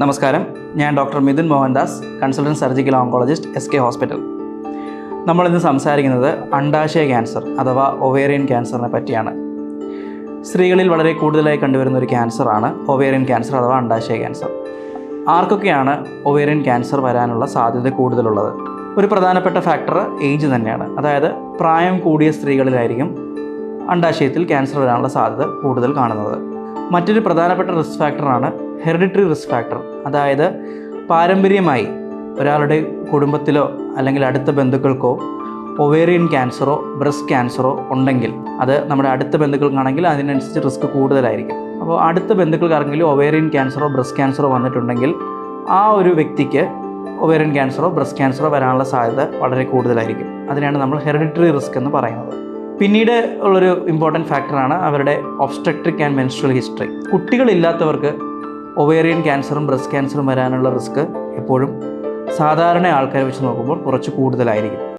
നമസ്കാരം. ഞാൻ doctor Mithun Mohandas consultant surgical oncologist S K hospital. നമ്മളിന്ന് സംസാരിക്കുന്നത് അണ്ടാശയ ക്യാൻസർ അഥവാ ഒവേറിയൻ ക്യാൻസറിനെ പറ്റിയാണ്. സ്ത്രീകളിൽ വളരെ കൂടുതലായി കണ്ടുവരുന്ന ഒരു ക്യാൻസറാണ് ഒവേറിയൻ ക്യാൻസർ അഥവാ അണ്ടാശയ ക്യാൻസർ. ആർക്കൊക്കെയാണ് ഒവേറിയൻ ക്യാൻസർ വരാനുള്ള സാധ്യത കൂടുതലുള്ളത്? ഒരു പ്രധാനപ്പെട്ട ഫാക്ടർ ഏജ് തന്നെയാണ്. അതായത് പ്രായം കൂടിയ സ്ത്രീകളിലായിരിക്കും അണ്ടാശയത്തിൽ ക്യാൻസർ വരാനുള്ള സാധ്യത കൂടുതൽ കാണുന്നത്. മറ്റൊരു പ്രധാനപ്പെട്ട റിസ്ക് ഫാക്ടറാണ് ഹെറിഡിറ്ററി റിസ്ക് ഫാക്ടർ. അതായത് പാരമ്പര്യമായി ഒരാളുടെ കുടുംബത്തിലോ അല്ലെങ്കിൽ അടുത്ത ബന്ധുക്കൾക്കോ ഒവേറിയൻ ക്യാൻസറോ ബ്രസ്റ്റ് ക്യാൻസറോ ഉണ്ടെങ്കിൽ അത് നമ്മുടെ അടുത്ത ബന്ധുക്കൾക്കാണെങ്കിൽ അതിനനുസരിച്ച് റിസ്ക് കൂടുതലായിരിക്കും. അപ്പോൾ അടുത്ത ബന്ധുക്കൾക്കാർക്കെങ്കിലും ഒവേറിയൻ ക്യാൻസറോ ബ്രസ്റ്റ് ക്യാൻസറോ വന്നിട്ടുണ്ടെങ്കിൽ ആ ഒരു വ്യക്തിക്ക് ഒവേറിയൻ ക്യാൻസറോ ബ്രസ്റ്റ് ക്യാൻസറോ വരാനുള്ള സാധ്യത വളരെ കൂടുതലായിരിക്കും. അതിനാണ് നമ്മൾ ഹെറിഡിറ്ററി റിസ്ക് എന്ന് പറയുന്നത്. പിന്നീട് ഉള്ളൊരു ഇമ്പോർട്ടന്റ് ഫാക്ടറാണ് അവരുടെ ഒബ്സ്ട്രക്ട്രിക് ആൻഡ് മെൻസ്ട്രൽ ഹിസ്റ്ററി. കുട്ടികളില്ലാത്തവർക്ക് ഒവേറിയൻ ക്യാൻസറും ബ്രസ്റ്റ് ക്യാൻസറും വരാനുള്ള റിസ്ക് എപ്പോഴും സാധാരണ ആൾക്കാരെ വെച്ച് നോക്കുമ്പോൾ കുറച്ച് കൂടുതലായിരിക്കും.